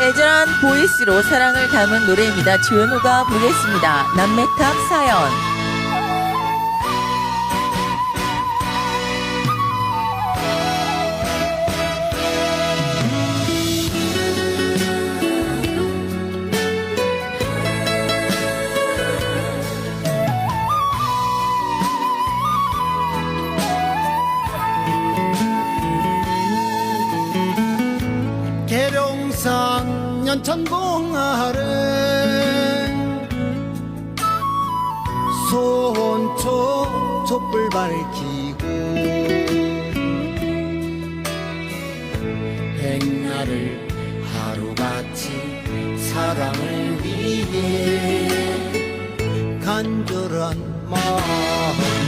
애절한 보이스로 사랑을 담은 노래입니다. 지은호가 부르겠습니다. 남매탑 사연. 연천봉아래 소원초 촛불 밝히고 백날을 하루같이 사랑을 위해 간절한 마음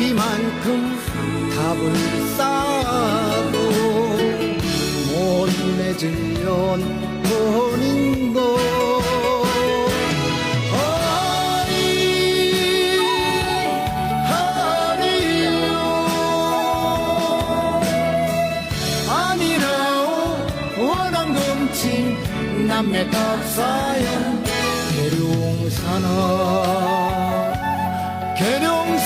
높이만큼 답을 쌓아도 못 맺으면 본인 것 아니라오 원한 금치 남의 탑사연. 계룡사나 계룡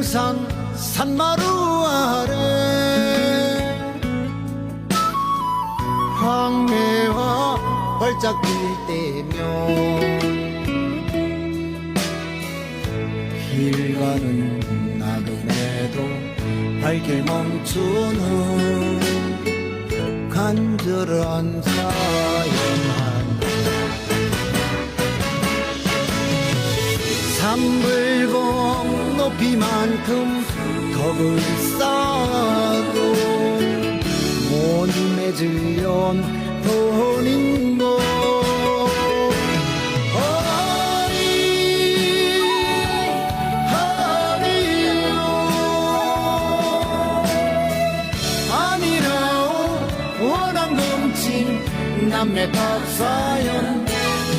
계룡산 산마루 아래 황매와 활짝 필 때면 길 가는 나그네도 밝게 멈추는 간절한 사연 하나 삼불 봉 높이만큼 덕을 것 아니라오 원한 금치 남의 탑사연.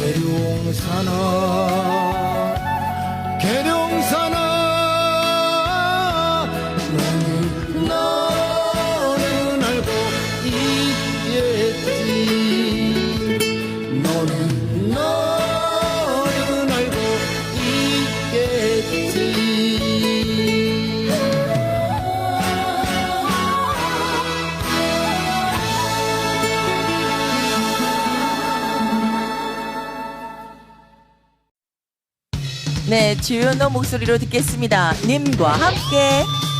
계룡사나. 계룡 네, 지은호 목소리로 듣겠습니다. 님과 함께.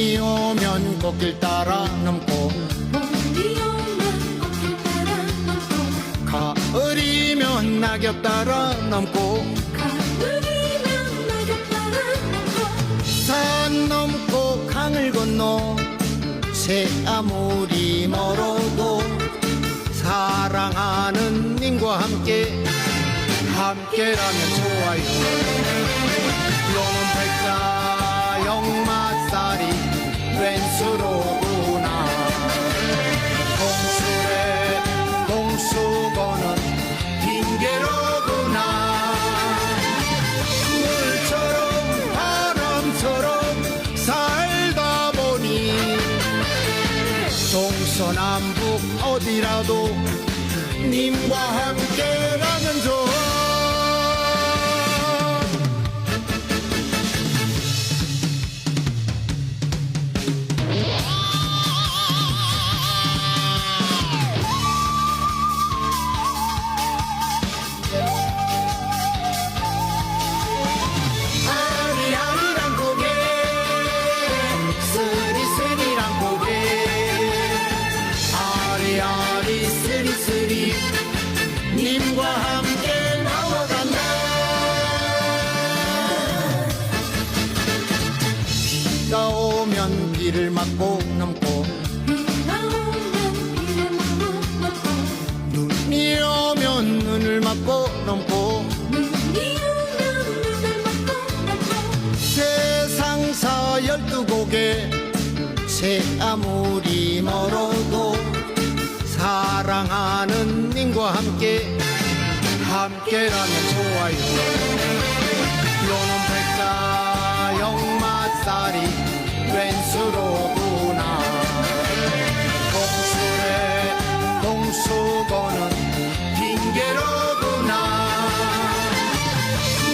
봄이 오면 꽃길 따라 넘고 가을이면 낙엽 따라 넘고 산 넘고 강을 건너 새 아무리 멀어도 사랑하는 님과 함께 함께라면 좋아요. 너는 백자 영마살이 왼수로구나. 동술의 동수거는 핑계로구나. 물처럼 바람처럼 살다 보니 동서남북 어디라도 님과 함께라 비가 오면 비를 맞고 넘고 눈이 오면 눈을 맞고 넘고 세상사 열두 곡에 새 아무리 멀어도 사랑하는 님과 함께 함께라면 좋아요 왼수로구나. 동술의 동수고는 핑계로구나.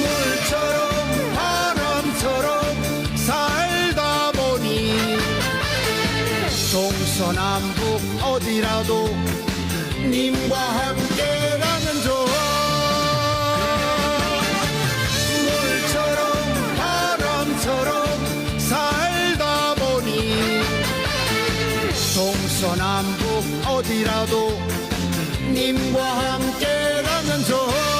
물처럼 바람처럼 살다 보니 동서남북 어디라도 님과 함께 동서남북 어디라도 님과 함께라면 좋아